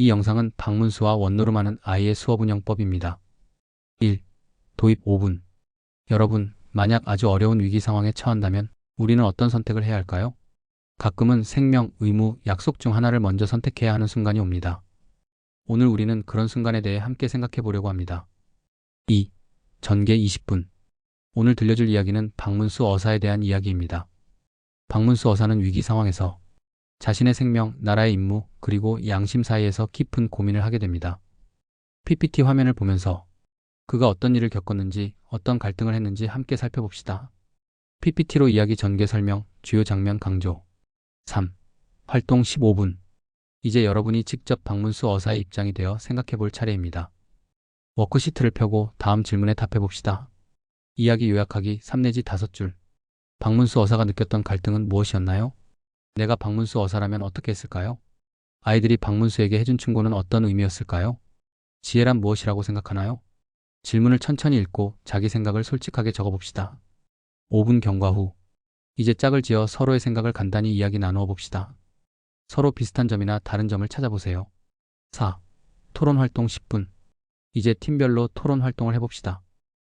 이 영상은 방문수와 원노름하는 아이의 수업 운영법입니다. 1. 도입 5분. 여러분, 만약 아주 어려운 위기 상황에 처한다면 우리는 어떤 선택을 해야 할까요? 가끔은 생명, 의무, 약속 중 하나를 먼저 선택해야 하는 순간이 옵니다. 오늘 우리는 그런 순간에 대해 함께 생각해 보려고 합니다. 2. 전개 20분. 오늘 들려줄 이야기는 박문수 어사에 대한 이야기입니다. 박문수 어사는 위기 상황에서 자신의 생명, 나라의 임무, 그리고 양심 사이에서 깊은 고민을 하게 됩니다. PPT 화면을 보면서 그가 어떤 일을 겪었는지, 어떤 갈등을 했는지 함께 살펴봅시다. PPT로 이야기 전개 설명, 주요 장면 강조. 3. 활동 15분. 이제 여러분이 직접 박문수 어사의 입장이 되어 생각해 볼 차례입니다. 워크시트를 펴고 다음 질문에 답해 봅시다. 이야기 요약하기 3 내지 5줄. 박문수 어사가 느꼈던 갈등은 무엇이었나요? 내가 박문수 어사라면 어떻게 했을까요? 아이들이 박문수에게 해준 충고는 어떤 의미였을까요? 지혜란 무엇이라고 생각하나요? 질문을 천천히 읽고 자기 생각을 솔직하게 적어봅시다. 5분 경과 후. 이제 짝을 지어 서로의 생각을 간단히 이야기 나누어 봅시다. 서로 비슷한 점이나 다른 점을 찾아보세요. 4. 토론 활동 10분. 이제 팀별로 토론 활동을 해봅시다.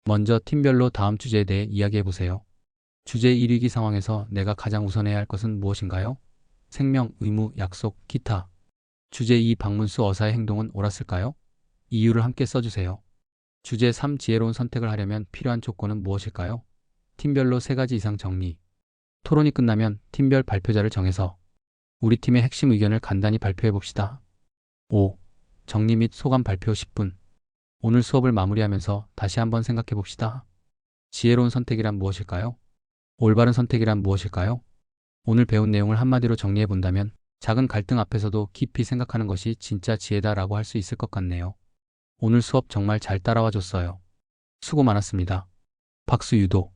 먼저 팀별로 다음 주제에 대해 이야기해 보세요. 주제 1위기 상황에서 내가 가장 우선해야 할 것은 무엇인가요? 생명, 의무, 약속, 기타. 주제 2 박문수 어사의 행동은 옳았을까요? 이유를 함께 써주세요. 주제 3 지혜로운 선택을 하려면 필요한 조건은 무엇일까요? 팀별로 3가지 이상 정리. 토론이 끝나면 팀별 발표자를 정해서 우리 팀의 핵심 의견을 간단히 발표해 봅시다. 5. 정리 및 소감 발표 10분. 오늘 수업을 마무리하면서 다시 한번 생각해 봅시다. 지혜로운 선택이란 무엇일까요? 올바른 선택이란 무엇일까요? 오늘 배운 내용을 한마디로 정리해 본다면 작은 갈등 앞에서도 깊이 생각하는 것이 진짜 지혜다라고 할 수 있을 것 같네요. 오늘 수업 정말 잘 따라와 줬어요. 수고 많았습니다. 박수 유도.